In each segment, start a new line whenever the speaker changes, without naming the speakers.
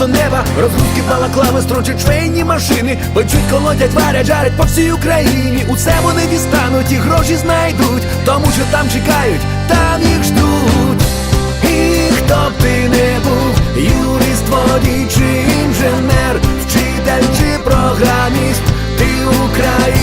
просто неба. Розгрузки балаклави строчать швейні машини. Печуть, колотять, варять, жарять по всій Україні. Усе вони дістануть і гроші знайдуть, тому що там чекають, там їх ждуть. І хто б ти не був, юрист, водій чи інженер, вчитель чи програміст, ти український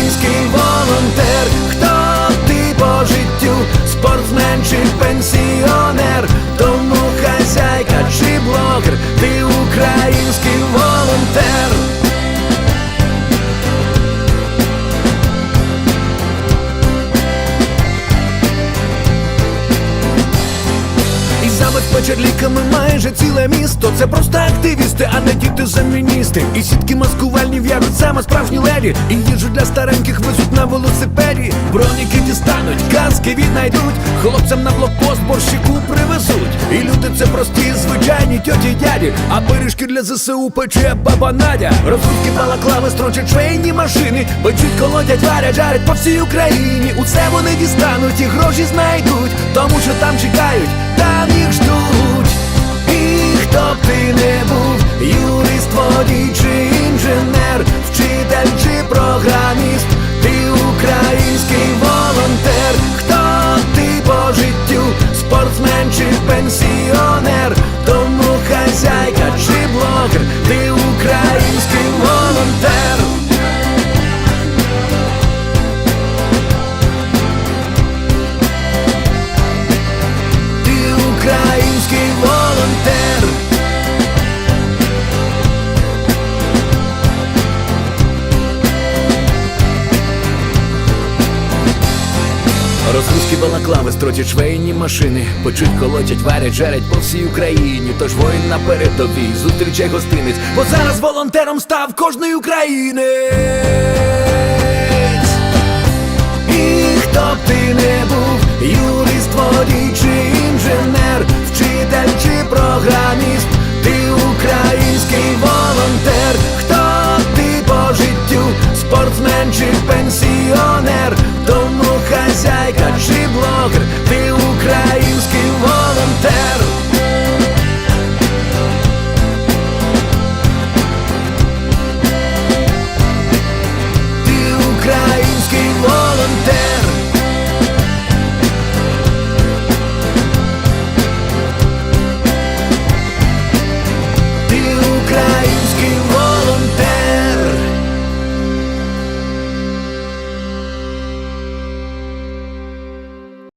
І ліками майже ціле місто. Це просто активісти, а не діти заміністи. І сітки маскувальні в'яжуть саме справжні леді. І їжу для стареньких везуть на велосипеді. Броніки дістануть, каски віднайдуть. Хлопцям на блокпост борщику привезуть. І люди це прості, звичайні тьоті дяді. А пиріжки для ЗСУ пече баба Надя. Розрубки балаклави строчать швейні машини. Печуть, колотять, варять, жарять по всій Україні. Усе вони дістануть і гроші знайдуть. Тому що там чекають, там їх ждуть. І хто б ти не був, юрист, водій emociones. Розгрузки балаклави строчать швейні машини, Почуть, колотять, варять, жарять по всій Україні. Тож воїн на передовій, зустрічай гостинець, бо зараз волонтером став кожний українець. І хто б ти не був, юрист, водій